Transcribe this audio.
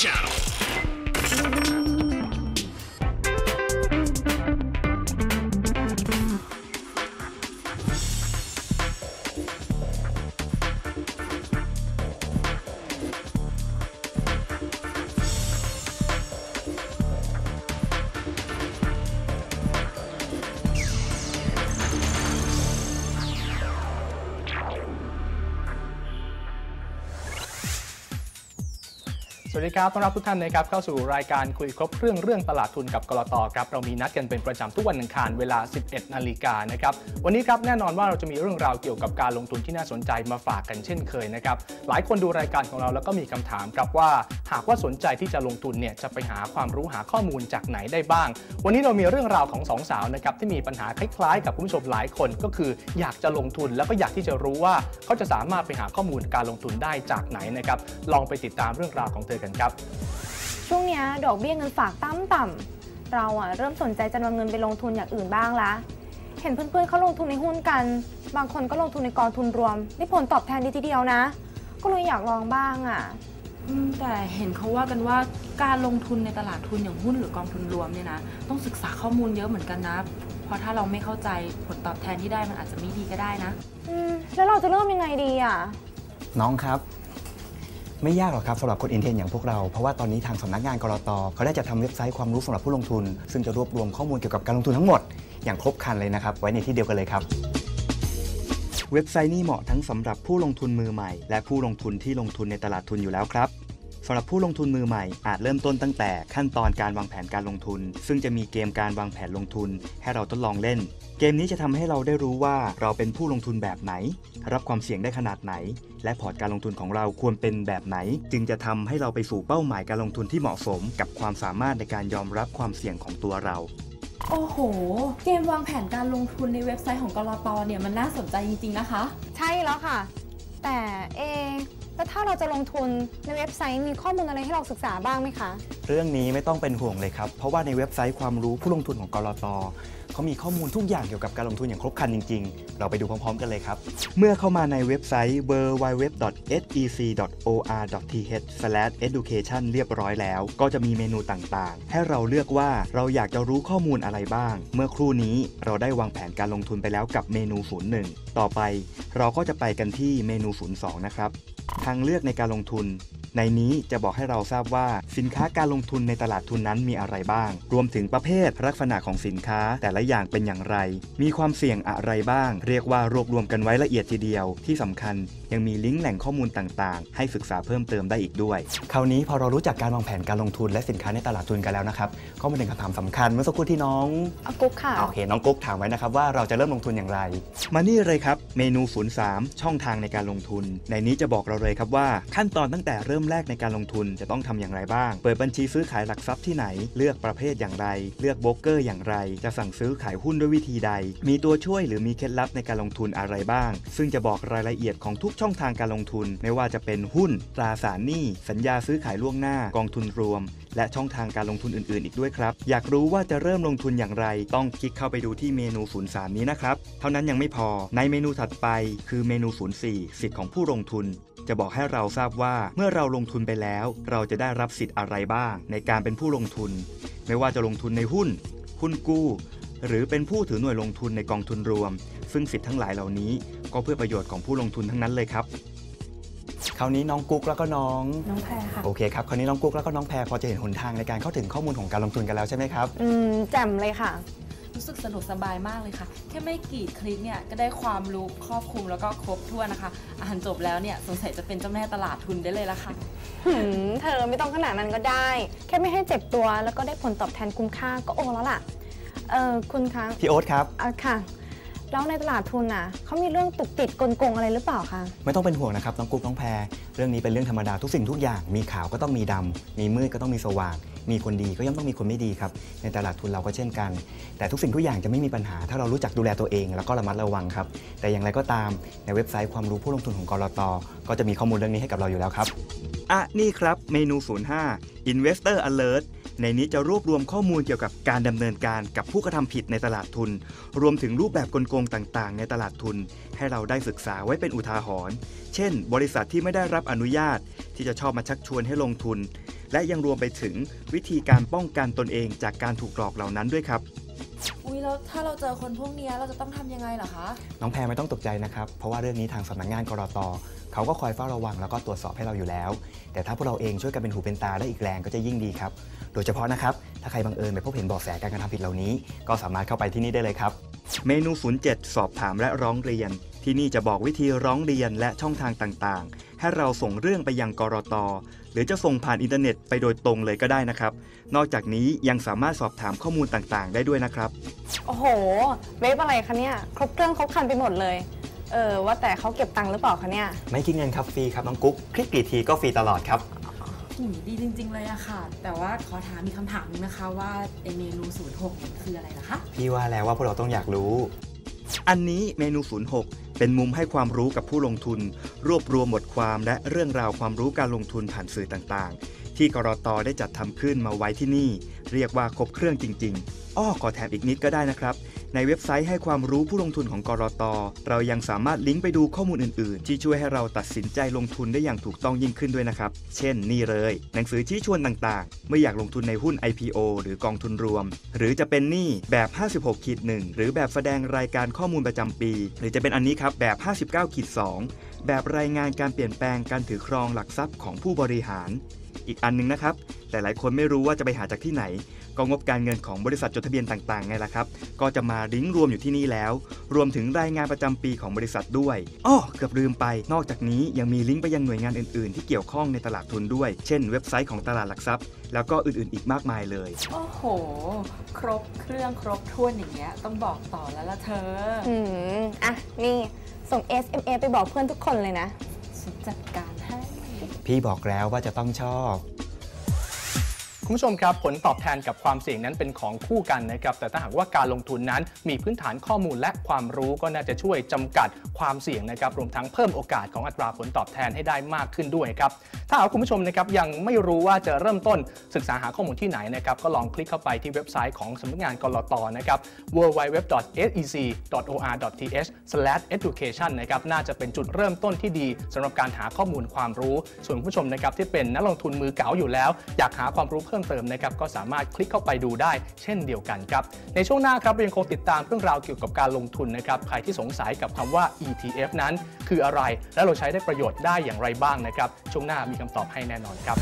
shadow. วัสดีครับ ต้อนรับทุกท่านนะครับเข้าสู่รายการคุยครบเครื่องเรื่องตลาดทุนกับกลตครับ เรามีนัดกันเป็นประจำทุกวันอังคารเวลา 11 นาฬิกานะครับ วันนี้ครับแน่นอนว่าเราจะมีเรื่องราวเกี่ยวกับการลงทุนที่น่าสนใจมาฝากกันเช่นเคยนะครับ หลายคนดูรายการของเราแล้วก็มีคำถามครับว่า หากว่าสนใจที่จะลงทุนเนี่ยจะไปหาความรู้หาข้อมูลจากไหนได้บ้าง วันนี้เรามีเรื่องราวของสองสาวนะครับที่มีปัญหาคล้ายๆ กับคุณผู้ชมหลายคนก็คือ อยากจะลงทุนแล้วก็อยากที่จะรู้ว่าเขาจะสามารถไปหาข้อมูลการลงทุนได้จากไหนนะครับลองไปติดตามเรื่องราวของเธอกันครับ ช่วงเนี้ยดอกเบี้ยเงินฝากต่ำต่ำๆเราอะเริ่มสนใจจะนำเงินไปลงทุนอย่างอื่นบ้างละเห็นเพื่อนๆเขาลงทุนในหุ้นกัน บางคนก็ลงทุนในกองทุนรวมได้ผลตอบแทนดีทีเดียวนะ ก็เลยอยากลองบ้างอะอืมแต่เห็นเขาว่ากันว่าการลงทุนในตลาดทุนอย่างหุ้นหรือกองทุนรวมเนี่ยนะ ต้องศึกษาข้อมูลเยอะเหมือนกันนะ เพราะถ้าเราไม่เข้าใจผลตอบแทนที่ได้มันอาจจะไม่ดีก็ได้นะ อืมแล้วเราจะเริ่มยังไงดีอะน้องครับ ไม่ยากหรอกครับสำหรับคนอินเทนอย่างพวกเรา เพราะว่าตอนนี้ทางสำนักงานกรตเขาได้จัดทำเว็บไซต์ความรู้สำหรับผู้ลงทุน ซึ่งจะรวบรวมข้อมูลเกี่ยวกับการลงทุนทั้งหมดอย่างครบครันเลยนะครับ ไว้ในที่เดียวกันเลยครับ เว็บไซต์นี้เหมาะทั้งสำหรับผู้ลงทุนมือใหม่ และผู้ลงทุนที่ลงทุนในตลาดทุนอยู่แล้วครับสำหรับผู้ลงทุนมือใหม่อาจเริ่มต้นตั้งแต่ขั้นตอนการวางแผนการลงทุน ซึ่งจะมีเกมการวางแผนลงทุน ให้เราทดลองเล่น เกมนี้จะทำให้เราได้รู้ว่าเราเป็นผู้ลงทุนแบบไหน รับความเสี่ยงได้ขนาดไหน และพอร์ตการลงทุนของเราควรเป็นแบบไหน จึงจะทำให้เราไปสู่เป้าหมายการลงทุนที่เหมาะสม กับความสามารถในการยอมรับความเสี่ยงของตัวเราโอ้โห เกมวางแผนการลงทุนในเว็บไซต์ของกรตเนี่ยมันน่าสนใจจริงๆนะคะ ใช่แล้วค่ะ แต่เอะ แล้วถ้าเราจะลงทุนในเว็บไซต์มีข้อมูลอะไรให้เราศึกษาบ้างไหมคะ เรื่องนี้ไม่ต้องเป็นห่วงเลยครับ เพราะว่าในเว็บไซต์ความรู้ผู้ลงทุนของกรตเขามีข้อมูลทุกอย่างเกี่ยวกับการลงทุนอย่างครบครันจริง ๆ เราไปดูพร้อมๆ กันเลยครับ เมื่อเข้ามาในเว็บไซต์ www.sec.or.th/education เรียบร้อยแล้ว ก็จะมีเมนูต่างๆ ให้เราเลือกว่าเราอยากจะรู้ข้อมูลอะไรบ้าง เมื่อครู่นี้เราได้วางแผนการลงทุนไปแล้วกับเมนู 01 ต่อไป เราก็จะไปกันที่เมนู 02 นะครับ ทางเลือกในการลงทุน ในนี้จะบอกให้เราทราบว่าสินค้าการลงทุนในตลาดทุนนั้นมีอะไรบ้าง รวมถึงประเภทลักษณะของสินค้าแต่ละอย่างเป็นอย่างไร มีความเสี่ยงอะไรบ้าง เรียกว่ารวบรวมกันไว้ละเอียดทีเดียว ที่สำคัญยังมีลิงก์แหล่งข้อมูลต่างๆ ให้ศึกษาเพิ่มเติมได้อีกด้วย คราวนี้พอเรารู้จักการวางแผนการลงทุนและสินค้าในตลาดทุนกันแล้วนะครับ ก็มาถึงคำถามสำคัญเมื่อสักครู่ที่น้องเอากุ๊กค่ะโอเคน้องกุ๊กถามไว้นะครับว่าเราจะเริ่มลงทุนอย่างไร มานี่เลยครับ เมนู 03 ช่องทางในการลงทุน ในนี้จะบอกเราเลยครับว่าขั้นตอนตั้งแต่เริ่มแรกในการลงทุนจะต้องทำอย่างไรบ้าง เปิดบัญชีซื้อขายหลักทรัพย์ที่ไหน เลือกประเภทอย่างไร เลือกโบรกเกอร์อย่างไร จะสั่งซื้อขายหุ้นด้วยวิธีใด มีตัวช่วยหรือมีเคล็ดลับในการลงทุนอะไรบ้าง ซึ่งจะบอกรายละเอียดของทุกช่องทางการลงทุน ไม่ว่าจะเป็นหุ้น ตราสารหนี้ สัญญาซื้อขายล่วงหน้า กองทุนรวม และช่องทางการลงทุนอื่น ๆ อีกด้วยครับ อยากรู้ว่าจะเริ่มลงทุนอย่างไร ต้องคลิกเข้าไปดูที่เมนู03นี้นะครับ เท่านั้นยังไม่พอ ในเมนูถัดไป คือเมนู04สิทธิ์ของผู้ลงทุน จะบอกให้เราทราบว่าเมื่อเราลงทุนไปแล้ว เราจะได้รับสิทธิ์อะไรบ้าง ในการเป็นผู้ลงทุน ไม่ว่าจะลงทุนในหุ้น หุ้นกู้ หรือเป็นผู้ถือหน่วยลงทุนในกองทุนรวม ซึ่งสิทธิ์ทั้งหลายเหล่านี้ ก็เพื่อประโยชน์ของผู้ลงทุนทั้งนั้นเลยครับคราวนี้น้องกุ๊กแล้วก็น้องน้องแพรค่ะโอเคครับคราวนี้น้องกุ๊กแล้วก็น้องแพรพอจะเห็นหนทางในการเข้าถึงข้อมูลของการลงทุนกันแล้วใช่ไหมครับอืมแจ่มเลยค่ะ รู้สึกสะดวกสบายมากเลยค่ะ แค่ไม่กี่คลิกเนี่ยก็ได้ความรู้ครอบคลุมแล้วก็ครบถ้วนนะคะ อ่านจบแล้วเนี่ยสงสัยจะเป็นเจ้าแม่ตลาดทุนได้เลยละค่ะ หืมเธอไม่ต้องขนาดนั้นก็ได้ แค่ไม่ให้เจ็บตัวแล้วก็ได้ผลตอบแทนคุ้มค่าก็โอแล้วล่ะ เออคุณคะพี่โอ๊ตครับ อะค่ะ แล้วในตลาดทุนน่ะเขามีเรื่องตุกติดกลโกงอะไรหรือเปล่าคะไม่ต้องเป็นห่วงนะครับน้องกุ๊กน้องแพรเรื่องนี้เป็นเรื่องธรรมดาทุกสิ่งทุกอย่างมีขาวก็ต้องมีดำมีมืดก็ต้องมีสว่าง มีคนดีก็ย่อมต้องมีคนไม่ดีครับในตลาดทุนเราก็เช่นกัน แต่ทุกสิ่งทุกอย่างจะไม่มีปัญหา ถ้าเรารู้จักดูแลตัวเอง แล้วก็ระมัดระวังครับ แต่อย่างไรก็ตามในเว็บไซต์ความรู้ผู้ลงทุนของกรตก็จะมีข้อมูลเรื่องนี้ให้กับเราอยู่แล้วครับอะนี่ครับเมนู 05 Investor Alert ในนี้จะรวบรวมข้อมูลเกี่ยวกับการดำเนินการกับผู้กระทำผิดในตลาดทุน รวมถึงรูปแบบกลโกงต่างๆ ในตลาดทุน ให้เราได้ศึกษาไว้เป็นอุทาหรณ์ เช่น บริษัทที่ไม่ได้รับอนุญาต ที่จะชอบมาชักชวนให้ลงทุน และยังรวมไปถึงวิธีการป้องกันตนเองจากการถูกหลอกเหล่านั้นด้วยครับอุ้ยแล้วถ้าเราเจอคนพวกเนี้ยเราจะต้องทำยังไงเหรอคะ น้องแพรไม่ต้องตกใจนะครับ เพราะว่าเรื่องนี้ทางสำนักงานกรตเขาก็คอยเฝ้าระวังแล้วก็ตรวจสอบให้เราอยู่แล้ว แต่ถ้าพวกเราเองช่วยกันเป็นหูเป็นตาได้อีกแรงก็จะยิ่งดีครับ โดยเฉพาะนะครับ ถ้าใครบังเอิญไปพบเห็นเบาะแสการกระทำผิดเหล่านี้ ก็สามารถเข้าไปที่นี่ได้เลยครับ เมนู 07 สอบถามและร้องเรียน ที่นี่จะบอกวิธีร้องเรียนและช่องทางต่างๆ ให้เราส่งเรื่องไปยังกรตหรือจะส่งผ่านอินเทอร์เน็ตไปโดยตรงเลยก็ได้นะครับ นอกจากนี้ยังสามารถสอบถามข้อมูลต่างๆ ได้ด้วยนะครับ โอ้โห เว็บอะไรคะเนี่ย ครบเครื่องครบครันไปหมดเลย เออว่าแต่เขาเก็บตังค์หรือเปล่าคะเนี่ย ไม่คิดเงินครับฟรีครับน้องกุ๊ก คลิกกี่ทีก็ฟรีตลอดครับ หูดีจริง ๆ เลยอะค่ะ แต่ว่าขอถามมีคำถามนึงนะคะว่าไอเมนู 06เนี่ยคืออะไรล่ะคะ พี่ว่าแล้วว่าพวกเราต้องอยากรู้ อันนี้เมนู 06 เป็นมุมให้ความรู้กับผู้ลงทุน รวบรวมบทความและเรื่องราวความรู้การลงทุนผ่านสื่อต่างๆ ที่กรตได้จัดทำขึ้นมาไว้ที่นี่ เรียกว่าครบเครื่องจริง ๆ อ้อขอแถมอีกนิดก็ได้นะครับ ในเว็บไซต์ให้ความรู้ผู้ลงทุนของกรอตเรายังสามารถลิงก์ไปดูข้อมูลอื่นๆ ที่ช่วยให้เราตัดสินใจลงทุนได้อย่างถูกต้องยิ่งขึ้นด้วยนะครับ เช่น นี่เลย หนังสือชี้ชวนต่างๆ เมื่ออยากลงทุนในหุ้น IPO หรือกองทุนรวม หรือจะเป็นนี้แบบ 56ขีด1หรือแบบแสดงรายการข้อมูลประจำปี หรือจะเป็นอันนี้ครับแบบ 59ขีด2แบบรายงานการเปลี่ยนแปลงการถือครองหลักทรัพย์ของผู้บริหาร อีกอันหนึงนะครับหลายๆคนไม่รู้ว่าจะไปหาจากที่ไหน ก็งบการเงินของบริษัทจดทะเบียนต่างๆไงล่ะครับ ก็จะมาลิงก์รวมอยู่ที่นี่แล้ว รวมถึงรายงานประจำปีของบริษัทด้วยอ้อเกือบลืมไป นอกจากนี้ยังมีลิงก์ไปยังหน่วยงานอื่นๆ ที่เกี่ยวข้องในตลาดทุนด้วย เช่น เว็บไซต์ของตลาดหลักทรัพย์ แล้วก็อื่นๆ อีกมากมายเลย โอ้โห ครบเครื่องครบถ้วนอย่างเงี้ยต้องบอกต่อแล้วละเธอ อืมอะนี่ส่ง SMS ไปบอกเพื่อนทุกคนเลยนะฉันจัดการให้ พี่บอกแล้วว่าจะต้องชอบ คุณผู้ชมครับ ผลตอบแทนกับความเสี่ยงนั้นเป็นของคู่กันนะครับ แต่ถ้าหากว่าการลงทุนนั้นมีพื้นฐานข้อมูลและความรู้ก็น่าจะช่วยจำกัดความเสี่ยงนะครับ รวมทั้งเพิ่มโอกาสของอัตราผลตอบแทนให้ได้มากขึ้นด้วยครับ ถ้าหากคุณผู้ชมนะครับยังไม่รู้ว่าจะเริ่มต้นศึกษาหาข้อมูลที่ไหนนะครับ ก็ลองคลิกเข้าไปที่เว็บไซต์ของสำนักงานกรตนะครับ www.sec.or.th/education นะครับน่าจะเป็นจุดเริ่มต้นที่ดีสำหรับการหาข้อมูลความรู้ส่วนผู้ชมนะครับที่เป็นนักลงทุนมือเก๋าอยู่แล้ว อยากหาความรู้เพิ่มเติมนะครับก็สามารถคลิกเข้าไปดูได้เช่นเดียวกันครับในช่วงหน้าครับเรายังคงติดตามเรื่องราวเกี่ยวกับการลงทุนนะครับใครที่สงสัยกับคำว่า ETF นั้น คืออะไรและเราใช้ได้ประโยชน์ได้อย่างไรบ้างนะครับช่วงหน้ามีคำตอบให้แน่นอนครับ